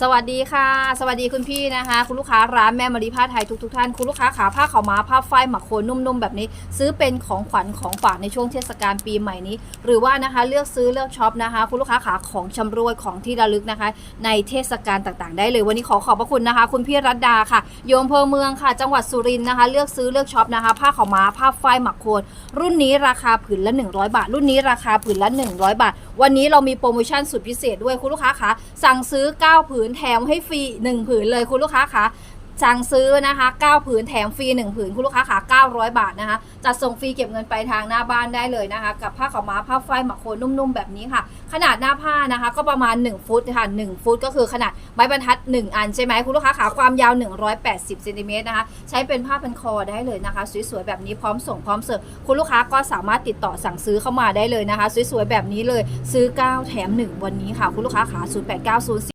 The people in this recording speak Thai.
สวัสดีค่ะ สวัสดีคุณพี่นะคะ คุณลูกค้าร้านแม่มารีผ้าไทยทุกๆท่าน คุณลูกค้าขาผ้าขาวม้าผ้าฝ้ายหมักโคนนุ่มๆแบบนี้ ซื้อเป็นของขวัญของฝากในช่วงเทศกาลปีใหม่นี้ หรือว่านะคะเลือกซื้อเลือกช็อปนะคะ คุณลูกค้าขาของชำรวยของที่ระลึกนะคะ ในเทศกาลต่างๆ ได้เลยวันนี้ขอขอบพระคุณนะคะ คุณพี่รัตดาค่ะโยมเภอเมืองค่ะ จังหวัดสุรินทร์นะคะ เลือกซื้อเลือกช็อปนะคะ ผ้าขาวม้าผ้าฝ้ายหมักโคนรุ่นนี้ราคาผืนละ 100 บาท รุ่นนี้ราคาผืนละ 100 บาท วันนี้เรามีโปรโมชั่นสุดพิเศษด้วยคุณลูกค้าคะสั่งซื้อ 9 ผืนแถมให้ฟรี 1 ผืนเลยคุณลูกค้าคะ สั่งซื้อนะคะ9ผืนแถมฟรี1ผืนคุณลูกค้าคะ900 บาทนะคะจัดส่งฟรีเก็บเงินไปทางหน้าบ้านได้เลยนะคะ กับผ้าขาวม้าผ้าฝ้ายหมักโคนนุ่มๆแบบนี้ค่ะ ขนาดหน้าผ้านะคะ ก็ประมาณ 1 ฟุตค่ะ1ฟุตก็คือขนาดไม้บรรทัด 1 อันใช่ไหมคุณลูกค้าขาความยาว 180เซนติเมตรนะคะใช้เป็นผ้าพันคอได้เลยนะคะ สวยๆแบบนี้พร้อมส่งพร้อมเสิร์ฟคุณลูกค้าก็สามารถติดต่อสั่งซื้อเข้ามาได้เลยนะคะ สวยๆแบบนี้เลยซื้อ 9 แถม 1 วันนี้ค่ะ คุณลูกค้าขา0890